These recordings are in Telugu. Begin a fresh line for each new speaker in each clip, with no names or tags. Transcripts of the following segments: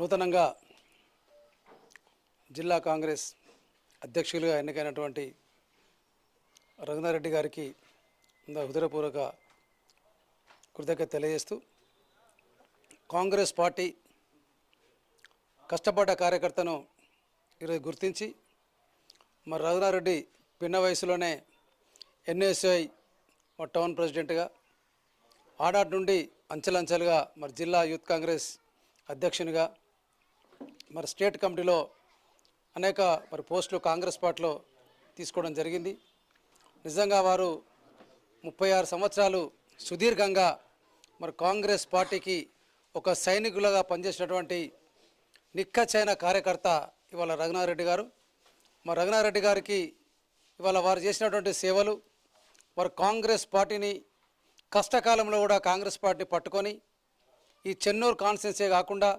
నూతనంగా జిల్లా కాంగ్రెస్ అధ్యక్షులుగా ఎన్నికైనటువంటి రఘునారెడ్డి గారికి హృదయపూర్వక కృతజ్ఞత తెలియజేస్తూ కాంగ్రెస్ పార్టీ కష్టపడ్డ కార్యకర్తను ఈరోజు గుర్తించి మరి రఘునారెడ్డి పిన్న వయసులోనే ఎన్ఎస్ఐ టౌన్ ప్రెసిడెంట్గా ఆడాటి నుండి అంచెలంచెలుగా మరి జిల్లా యూత్ కాంగ్రెస్ అధ్యక్షునిగా మరి స్టేట్ కమిటీలో అనేక మరి పోస్టులు కాంగ్రెస్ పార్టీలో తీసుకోవడం జరిగింది. నిజంగా వారు ముప్పై ఆరు సంవత్సరాలు సుదీర్ఘంగా మరి కాంగ్రెస్ పార్టీకి ఒక సైనికులుగా పనిచేసినటువంటి నిక్కచైన కార్యకర్త ఇవాళ రఘునారెడ్డి గారు. మరి రఘునారెడ్డి గారికి ఇవాళ వారు చేసినటువంటి సేవలు వారు కాంగ్రెస్ పార్టీని కష్టకాలంలో కూడా కాంగ్రెస్ పార్టీ పట్టుకొని ఈ చెన్నూరు కాన్స్టిట్యున్సీ కాకుండా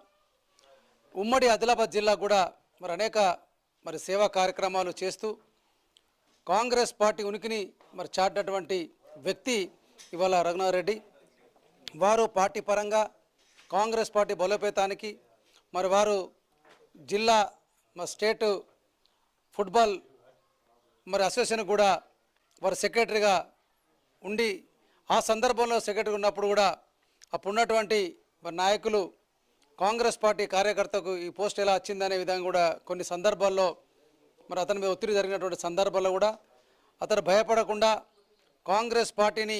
ఉమ్మడి ఆదిలాబాద్ జిల్లా కూడా మరి అనేక మరి సేవా కార్యక్రమాలు చేస్తూ కాంగ్రెస్ పార్టీ ఉనికిని మరి చాటినటువంటి వ్యక్తి ఇవాళ రఘునాథరెడ్డి. వారు పార్టీ పరంగా కాంగ్రెస్ పార్టీ బలోపేతానికి మరి వారు జిల్లా మా స్టేట్ ఫుట్బాల్ మరి అసోసియేషన్ కూడా వారు సెక్రటరీగా ఉండి ఆ సందర్భంలో సెక్రటరీ ఉన్నప్పుడు కూడా అప్పుడు ఉన్నటువంటి మరి నాయకులు కాంగ్రెస్ పార్టీ కార్యకర్తకు ఈ పోస్ట్ ఎలా వచ్చిందనే విధంగా కూడా కొన్ని సందర్భాల్లో మరి అతని మీద ఒత్తిడి జరిగినటువంటి సందర్భాల్లో కూడా అతను భయపడకుండా కాంగ్రెస్ పార్టీని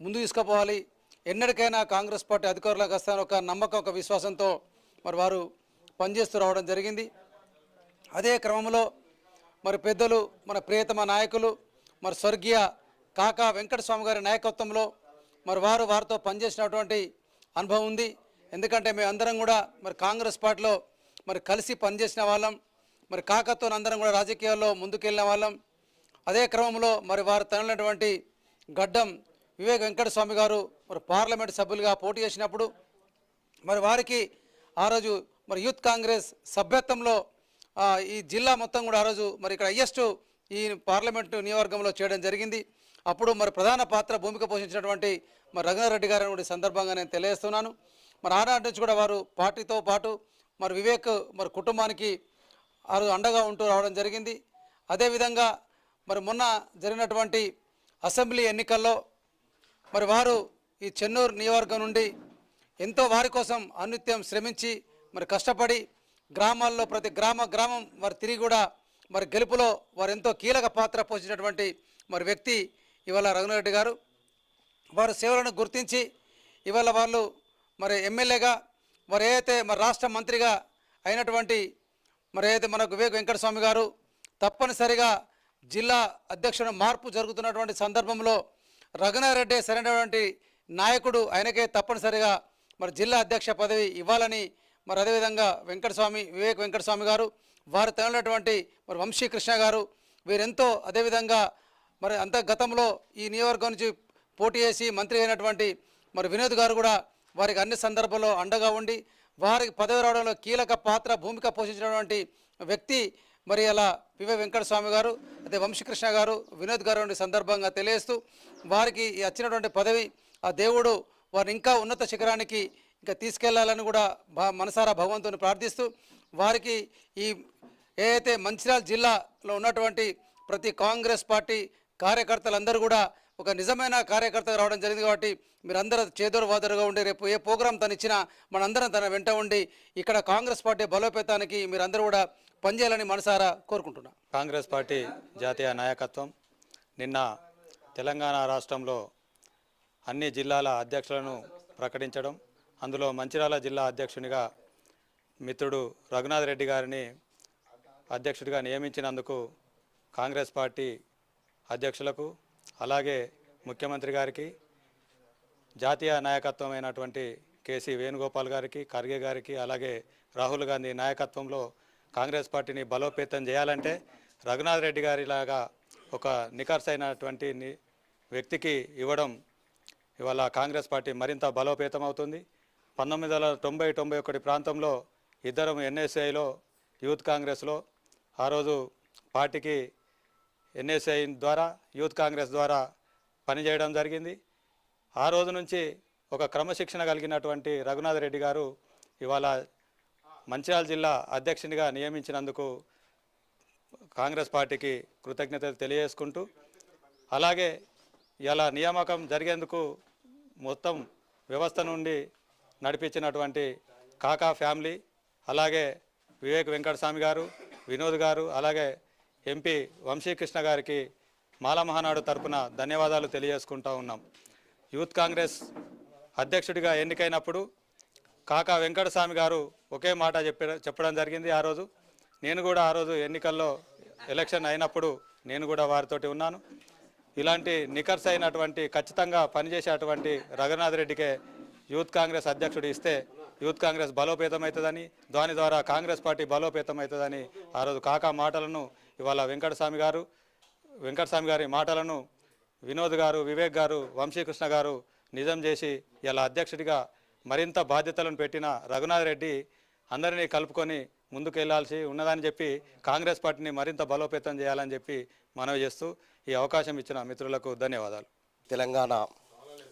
ముందు తీసుకుపోవాలి. ఎన్నటికైనా కాంగ్రెస్ పార్టీ అధికారులకు వస్తాను ఒక నమ్మకం ఒక విశ్వాసంతో మరి వారు పనిచేస్తూ రావడం జరిగింది. అదే క్రమంలో మరి పెద్దలు మన ప్రియతమ నాయకులు మరి స్వర్గీయ కాకా వెంకటస్వామి గారి నాయకత్వంలో మరి వారు వారితో పనిచేసినటువంటి అనుభవం ఉంది. ఎందుకంటే మేము అందరం కూడా మరి కాంగ్రెస్ పార్టీలో మరి కలిసి పనిచేసిన వాళ్ళం. మరి కాకతో అందరం కూడా రాజకీయాల్లో ముందుకెళ్ళిన వాళ్ళం. అదే క్రమంలో మరి వారు తనటువంటి గడ్డం వివేక్ వెంకటస్వామి గారు మరి పార్లమెంట్ సభ్యులుగా పోటీ చేసినప్పుడు మరి వారికి ఆ రోజు మరి యూత్ కాంగ్రెస్ సభ్యత్వంలో ఈ జిల్లా మొత్తం కూడా ఆ రోజు మరి ఇక్కడ హయ్యెస్ట్ ఈ పార్లమెంటు నియోజకవర్గంలో చేయడం జరిగింది. అప్పుడు మరి ప్రధాన పాత్ర భూమిక పోషించినటువంటి మరి రఘునారెడ్డి గారి సందర్భంగా నేను తెలియజేస్తున్నాను. మరి ఆనాటి నుంచి కూడా వారు పార్టీతో పాటు మరి వివేక్ మరి కుటుంబానికి వారు అండగా ఉంటూ రావడం జరిగింది. అదేవిధంగా మరి మొన్న జరిగినటువంటి అసెంబ్లీ ఎన్నికల్లో మరి వారు ఈ చెన్నూరు నియోజకవర్గం నుండి ఎంతో వారి కోసం అనిత్యం శ్రమించి మరి కష్టపడి గ్రామాల్లో ప్రతి గ్రామ గ్రామం వారు తిరిగి కూడా మరి గెలుపులో వారు ఎంతో కీలక పాత్ర పోషించినటువంటి మరి వ్యక్తి ఇవాళ రఘునారెడ్డి గారు. వారు సేవలను గుర్తించి ఇవాళ వాళ్ళు మరి ఎమ్మెల్యేగా మరి ఏదైతే మరి రాష్ట్ర మంత్రిగా అయినటువంటి మరి ఏదైతే మనకు వివేక్ వెంకటస్వామి గారు తప్పనిసరిగా జిల్లా అధ్యక్షుడు మార్పు జరుగుతున్నటువంటి సందర్భంలో రఘునారెడ్డి సరైనటువంటి నాయకుడు ఆయనకే తప్పనిసరిగా మరి జిల్లా అధ్యక్ష పదవి ఇవ్వాలని మరి అదేవిధంగా వెంకటస్వామి వివేక్ వెంకటస్వామి గారు వారు తగినటువంటి మరి వంశీకృష్ణ గారు వీరెంతో అదేవిధంగా మరి అంత గతంలో ఈ నియోజకవర్గం నుంచి పోటీ చేసి మంత్రి అయినటువంటి మరి వినోద్ గారు కూడా వారికి అన్ని సందర్భాల్లో అండగా ఉండి వారికి పదవి రావడంలో కీలక పాత్ర భూమిక పోషించినటువంటి వ్యక్తి మరి అలా వివే వెంకటస్వామి గారు అదే వంశీకృష్ణ గారు వినోద్ గారు వంటి సందర్భంగా తెలియజేస్తూ వారికి ఈ వచ్చినటువంటి పదవి ఆ దేవుడు వారిని ఇంకా ఉన్నత శిఖరానికి ఇంకా తీసుకెళ్ళాలని కూడా మనసారా భగవంతుని ప్రార్థిస్తూ వారికి ఈ ఏదైతే మంచిర్యాల జిల్లాలో ఉన్నటువంటి ప్రతి కాంగ్రెస్ పార్టీ కార్యకర్తలందరూ కూడా ఒక నిజమైన కార్యకర్త రావడం జరిగింది కాబట్టి మీరందరూ చేదోరు వాదరుగా ఉండి రేపు ఏ ప్రోగ్రాం తను ఇచ్చినా మనందరం తన వెంట ఉండి ఇక్కడ కాంగ్రెస్ పార్టీ బలోపేతానికి మీరందరూ కూడా పనిచేయాలని మనసారా కోరుకుంటున్నా.
కాంగ్రెస్ పార్టీ జాతీయ నాయకత్వం. నిన్న తెలంగాణ రాష్ట్రంలో అన్ని జిల్లాల అధ్యక్షులను ప్రకటించడం అందులో మంచిర్యాల జిల్లా అధ్యక్షునిగా మిత్రుడు రఘునాథ్ రెడ్డి గారిని అధ్యక్షుడిగా నియమించినందుకు కాంగ్రెస్ పార్టీ అధ్యక్షులకు అలాగే ముఖ్యమంత్రి గారికి జాతీయ నాయకత్వమైనటువంటి కేసీ వేణుగోపాల్ గారికి ఖర్గే గారికి అలాగే రాహుల్ గాంధీ నాయకత్వంలో కాంగ్రెస్ పార్టీని బలోపేతం చేయాలంటే రఘునాథ్ రెడ్డి గారిలాగా ఒక నిఖర్సైనటువంటి ని- వ్యక్తికి ఇవ్వడం ఇవాళ కాంగ్రెస్ పార్టీ మరింత బలోపేతం అవుతుంది పంతొమ్మిది వందల తొంభై తొంభై ఒకటి ప్రాంతంలో ఇద్దరం ఎన్ఎస్ఐలో యూత్ కాంగ్రెస్లో ఆ రోజు పార్టీకి ఎన్ఎస్ఐ ద్వారా యూత్ కాంగ్రెస్ ద్వారా పనిచేయడం జరిగింది. ఆ రోజు నుంచి ఒక క్రమశిక్షణ కలిగినటువంటి రఘునాథ్ రెడ్డి గారు ఇవాళ మంచిర్యాల జిల్లా అధ్యక్షునిగా నియమించినందుకు కాంగ్రెస్ పార్టీకి కృతజ్ఞతలు తెలియజేసుకుంటూ అలాగే ఇలా నియామకం జరిగేందుకు మొత్తం వ్యవస్థ నుండి నడిపించినటువంటి కాకా ఫ్యామిలీ అలాగే వివేక్ వెంకటస్వామి గారు వినోద్ గారు అలాగే ఎంపీ వంశీకృష్ణ గారికి మాల మహానాడు తరపున ధన్యవాదాలు తెలియజేసుకుంటూ ఉన్నాం. యూత్ కాంగ్రెస్ అధ్యక్షుడిగా ఎన్నికైనప్పుడు కాకా వెంకటస్వామి గారు ఒకే మాట చెప్ప చెప్పడం జరిగింది ఆ రోజు. నేను కూడా ఆ రోజు ఎన్నికల్లో ఎలక్షన్ అయినప్పుడు నేను కూడా వారితోటి ఉన్నాను. ఇలాంటి నికర్స్ అయినటువంటి ఖచ్చితంగా పనిచేసేటువంటి రఘునాథ్ రెడ్డికే యూత్ కాంగ్రెస్ అధ్యక్షుడు ఇస్తే యూత్ కాంగ్రెస్ బలోపేతం అవుతుందని దాని ద్వారా కాంగ్రెస్ పార్టీ బలోపేతం అవుతుందని ఆ రోజు కాకా మాటలను ఇవాళ వెంకటస్వామి గారు వెంకటస్వామి గారి మాటలను వినోద్ గారు వివేక్ గారు వంశీకృష్ణ గారు నిజం చేసి ఇలా అధ్యక్షుడిగా మరింత బాధ్యతలను పెట్టిన రఘునాథ్ రెడ్డి అందరినీ కలుపుకొని ముందుకు వెళ్ళాల్సి ఉన్నదని చెప్పి కాంగ్రెస్ పార్టీని మరింత బలోపేతం చేయాలని చెప్పి మనవి చేస్తూ ఈ అవకాశం ఇచ్చిన మిత్రులకు ధన్యవాదాలు.
తెలంగాణ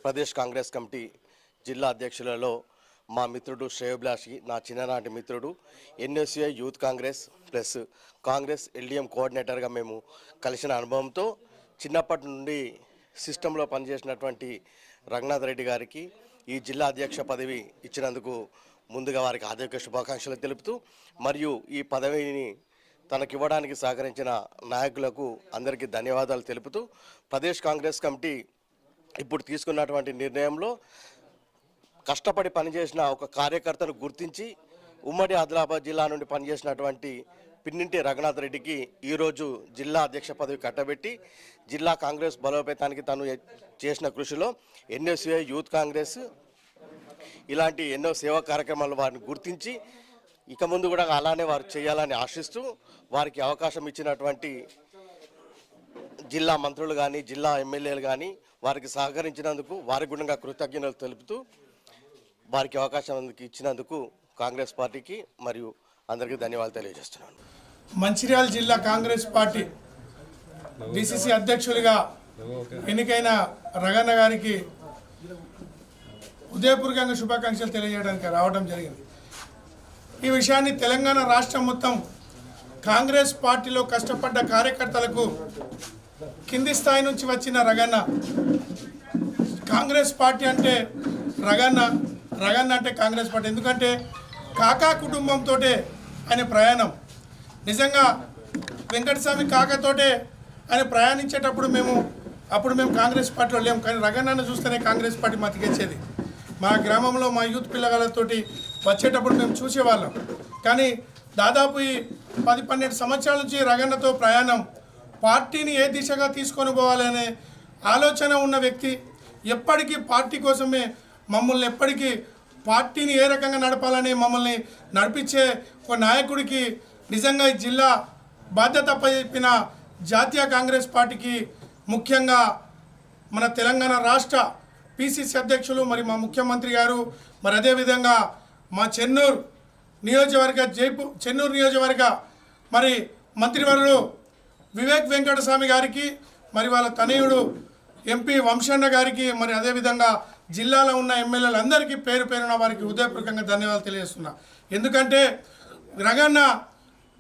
ప్రదేశ్ కాంగ్రెస్ కమిటీ జిల్లా అధ్యక్షులలో మా మిత్రుడు శ్రేయభిలాషి నా చిన్ననాటి మిత్రుడు NSUI youth Congress plus Congress LDM కోఆర్డినేటర్గా మేము కలిసిన అనుభవంతో చిన్నప్పటి నుండి సిస్టంలో పనిచేసినటువంటి రఘునాథ్ రెడ్డి గారికి ఈ జిల్లా అధ్యక్ష పదవి ఇచ్చినందుకు ముందుగా వారికి ఆర్థిక శుభాకాంక్షలు తెలుపుతూ మరియు ఈ పదవిని తనకివ్వడానికి సహకరించిన నాయకులకు అందరికీ ధన్యవాదాలు తెలుపుతూ ప్రదేశ్ కాంగ్రెస్ కమిటీ ఇప్పుడు తీసుకున్నటువంటి నిర్ణయంలో కష్టపడి పనిచేసిన ఒక కార్యకర్తను గుర్తించి ఉమ్మడి ఆదిలాబాద్ జిల్లా నుండి పనిచేసినటువంటి పిన్నింటి రఘునాథ్ రెడ్డికి ఈరోజు జిల్లా అధ్యక్ష పదవి కట్టబెట్టి జిల్లా కాంగ్రెస్ బలోపేతానికి తను చేసిన కృషిలో ఎన్ఎస్ఏ యూత్ కాంగ్రెస్ ఇలాంటి ఎన్నో సేవా కార్యక్రమాలు వారిని గుర్తించి ఇక ముందు కూడా అలానే వారు చేయాలని ఆశిస్తూ వారికి అవకాశం ఇచ్చినటువంటి జిల్లా మంత్రులు కానీ జిల్లా ఎమ్మెల్యేలు కానీ వారికి సహకరించినందుకు వారి గుణంగా కృతజ్ఞతలు తెలుపుతూ వారికి అవకాశం ఇచ్చినందుకు కాంగ్రెస్ పార్టీకి మరియు అందరికీ ధన్యవాదాలు తెలియజేస్తున్నాను.
మంచిర్యాల జిల్లా కాంగ్రెస్ పార్టీ డిసిసి అధ్యక్షులుగా ఎన్నికైన రగన్న గారికి ఉదయపూర్వకంగా శుభాకాంక్షలు తెలియజేయడానికి రావడం జరిగింది. ఈ విషయాన్ని తెలంగాణ రాష్ట్రం మొత్తం కాంగ్రెస్ పార్టీలో కష్టపడ్డ కార్యకర్తలకు కింది స్థాయి నుంచి వచ్చిన రగన్న కాంగ్రెస్ పార్టీ అంటే రగన్న రగన్న అంటే కాంగ్రెస్ పార్టీ. ఎందుకంటే కాకా కుటుంబంతో ఆయన ప్రయాణం. నిజంగా వెంకటస్వామి కాకతోటే ఆయన ప్రయాణించేటప్పుడు మేము అప్పుడు మేము కాంగ్రెస్ పార్టీలో లేము. కానీ రగన్నను చూస్తేనే కాంగ్రెస్ పార్టీ మతికెచ్చేది మా గ్రామంలో మా యూత్ పిల్లగాళ్ళతోటి వచ్చేటప్పుడు మేము చూసేవాళ్ళం. కానీ దాదాపు ఈ పది పన్నెండు సంవత్సరాల నుంచి రగన్నతో ప్రయాణం పార్టీని ఏ దిశగా తీసుకొని పోవాలనే ఆలోచన ఉన్న వ్యక్తి ఎప్పటికీ పార్టీ కోసమే మమ్మల్ని ఎప్పటికీ పార్టీని ఏ రకంగా నడపాలని మమ్మల్ని నడిపించే ఒక నాయకుడికి నిజంగా ఈ జిల్లా బాధ్యత చెప్పిన జాతీయ కాంగ్రెస్ పార్టీకి ముఖ్యంగా మన తెలంగాణ రాష్ట్ర పిసిసి అధ్యక్షులు మరి మా ముఖ్యమంత్రి గారు మరి అదేవిధంగా మా చెన్నూరు నియోజకవర్గ జైపూర్ చెన్నూరు నియోజకవర్గ మరి మంత్రివర్యులు వివేక్ వెంకటస్వామి గారికి మరి వాళ్ళ తనయుడు ఎంపీ వంశన్న గారికి మరి అదేవిధంగా జిల్లాలో ఉన్న ఎమ్మెల్యేలందరికీ పేరు పేరున వారికి హృదయపూర్వకంగా ధన్యవాదాలు తెలియజేస్తున్నా. ఎందుకంటే రగన్న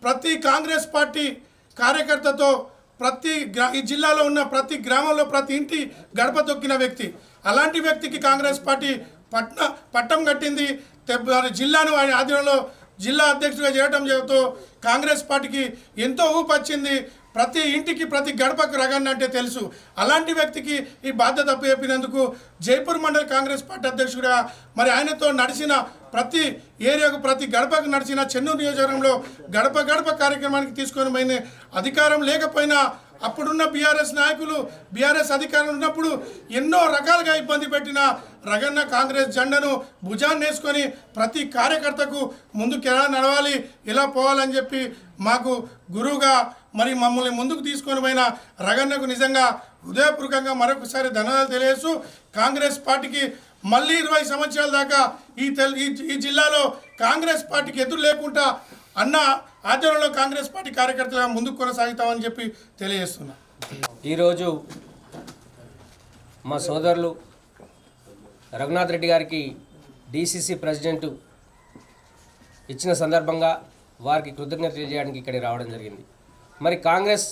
ప్రతి కాంగ్రెస్ పార్టీ కార్యకర్తతో ప్రతి గ్రా ఈ జిల్లాలో ఉన్న ప్రతి గ్రామంలో ప్రతి ఇంటి గడప తొక్కిన వ్యక్తి. అలాంటి వ్యక్తికి కాంగ్రెస్ పార్టీ పట్న పట్టం కట్టింది. తె- వారి జిల్లాను ఆయన ఆధీనంలో జిల్లా అధ్యక్షుడిగా చేయడం చేతో కాంగ్రెస్ పార్టీకి ఎంతో ఊపు వచ్చింది ప్రతి ఇంటికి ప్రతి గడపకు రగన్న అంటే తెలుసు. అలాంటి వ్యక్తికి ఈ బాధ్యత చెప్పినందుకు జైపూర్ మండల్ కాంగ్రెస్ పార్టీ అధ్యక్షుడిగా మరి ఆయనతో నడిచిన ప్రతి ఏరియాకు ప్రతి గడపకు నడిచిన చెన్నూరు నియోజకవర్గంలో గడప గడప కార్యక్రమానికి తీసుకొని పోయిన అధికారం లేకపోయినా అప్పుడున్న బీఆర్ఎస్ నాయకులు బీఆర్ఎస్ అధికారులు ఉన్నప్పుడు ఎన్నో రకాలుగా ఇబ్బంది పెట్టిన రగన్న కాంగ్రెస్ జెండను భుజాన్ని వేసుకొని ప్రతి కార్యకర్తకు ముందుకు ఎలా నడవాలి ఎలా పోవాలని చెప్పి మాకు గురువుగా మరి మమ్మల్ని ముందుకు తీసుకొని పోయిన రగన్నకు నిజంగా హృదయపూర్వకంగా మరొకసారి ధన్యవాదాలు తెలియజేస్తూ కాంగ్రెస్ పార్టీకి మళ్ళీ ఇరవై సంవత్సరాల దాకా ఈ తెల్ ఈ ఈ జిల్లాలో కాంగ్రెస్ పార్టీకి ఎదురు లేకుండా అన్న ఆధ్వర్యంలో కాంగ్రెస్ పార్టీ కార్యకర్తలుగా ముందుకు కొనసాగుతామని చెప్పి తెలియజేస్తున్నా.
ఈరోజు మా సోదరులు రఘునాథ్ రెడ్డి గారికి డిసిసి ప్రెసిడెంట్ ఇచ్చిన సందర్భంగా వారికి కృతజ్ఞత తెలియజేయడానికి ఇక్కడికి రావడం జరిగింది. మరి కాంగ్రెస్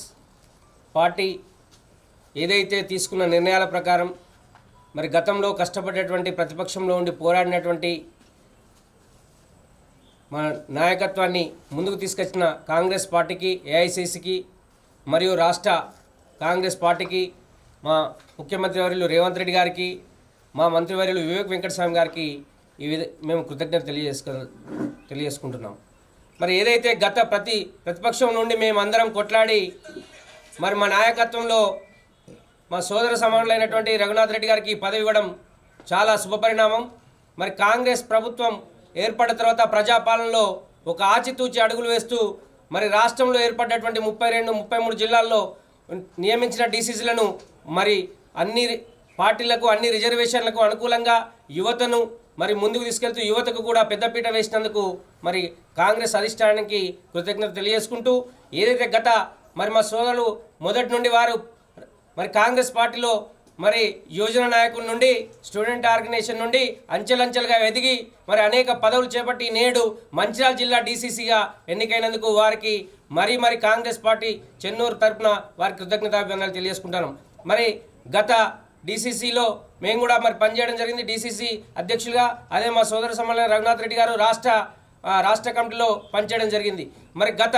పార్టీ ఏదైతే తీసుకున్న నిర్ణయాల ప్రకారం మరి గతంలో కష్టపడేటువంటి ప్రతిపక్షంలో ఉండి పోరాడినటువంటి మన నాయకత్వాన్ని ముందుకు తీసుకొచ్చిన కాంగ్రెస్ పార్టీకి ఏఐసిసికి మరియు రాష్ట్ర కాంగ్రెస్ పార్టీకి మా ముఖ్యమంత్రి వర్యులు రేవంత్ రెడ్డి గారికి మా మంత్రివర్యులు వివేక్ వెంకటస్వామి గారికి ఈ విధ మేము కృతజ్ఞత తెలియజేసుకు తెలియజేసుకుంటున్నాం. మరి ఏదైతే గత ప్రతి ప్రతిపక్షం నుండి మేమందరం కొట్లాడి మరి మా నాయకత్వంలో మా సోదర సమానులైనటువంటి రఘునాథ్ రెడ్డి గారికి పదవి ఇవ్వడం చాలా శుభపరిణామం. మరి కాంగ్రెస్ ప్రభుత్వం ఏర్పడిన తర్వాత ప్రజాపాలనలో ఒక ఆచితూచి అడుగులు వేస్తూ మరి రాష్ట్రంలో ఏర్పడ్డటువంటి ముప్పై రెండు ముప్పై మూడు జిల్లాల్లో నియమించిన డీసీసీలను మరి అన్ని పార్టీలకు అన్ని రిజర్వేషన్లకు అనుకూలంగా యువతను మరి ముందుకు తీసుకెళ్తూ యువతకు కూడా పెద్దపీట వేసినందుకు మరి కాంగ్రెస్ అధిష్టానానికి కృతజ్ఞత తెలియజేసుకుంటూ ఏదైతే గత మరి మా సోదరులు మొదటి నుండి వారు మరి కాంగ్రెస్ పార్టీలో మరి యోజన నాయకుల నుండి స్టూడెంట్ ఆర్గనైజేషన్ నుండి అంచెలంచెలుగా ఎదిగి మరి అనేక పదవులు చేపట్టి నేడు మంచిర్యాల జిల్లా డీసీసీగా ఎన్నికైనందుకు వారికి మరి మరి కాంగ్రెస్ పార్టీ చెన్నూరు తరఫున వారి కృతజ్ఞతాభివందనాలు తెలియజేసుకుంటాను మరి గత డీసీసీలో మేము కూడా మరి పనిచేయడం జరిగింది. డీసీసీ అధ్యక్షులుగా అదే మా సోదర సమ్మేళన రఘునాథ్ రెడ్డి గారు రాష్ట్ర రాష్ట్ర కమిటీలో పనిచేయడం జరిగింది. మరి గత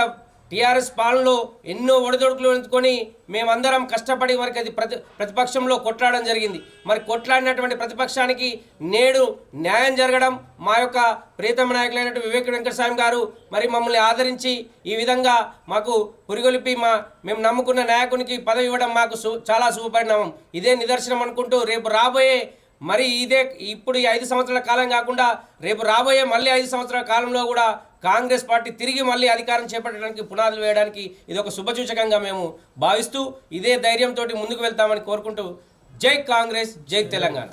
టీఆర్ఎస్ పాలనలో ఎన్నో ఒడిదొడుకులు ఎంచుకొని మేమందరం కష్టపడి వరకు అది ప్రతి ప్రతిపక్షంలో కొట్లాడడం జరిగింది. మరి కొట్లాడినటువంటి ప్రతిపక్షానికి నేడు న్యాయం జరగడం మా యొక్క ప్రీతమ నాయకులైనటువంటి వివేక వెంకటస్వామి గారు మరి మమ్మల్ని ఆదరించి ఈ విధంగా మాకు పురిగొలిపి మా మేము నమ్ముకున్న నాయకునికి పదవి ఇవ్వడం మాకు సు చాలా శుభపరిణామం. ఇదే నిదర్శనం అనుకుంటూ రేపు రాబోయే మరి ఇదే ఇప్పుడు ఈ ఐదు సంవత్సరాల కాలం కాకుండా రేపు రాబోయే మళ్ళీ ఐదు సంవత్సరాల కాలంలో కూడా కాంగ్రెస్ పార్టీ తిరిగి మళ్ళీ అధికారం చేపట్టడానికి పునాదులు వేయడానికి ఇది ఒక శుభసూచకంగా మేము భావిస్తూ ఇదే ధైర్యంతో ముందుకు వెళ్తామని కోరుకుంటూ జై కాంగ్రెస్ జై తెలంగాణ.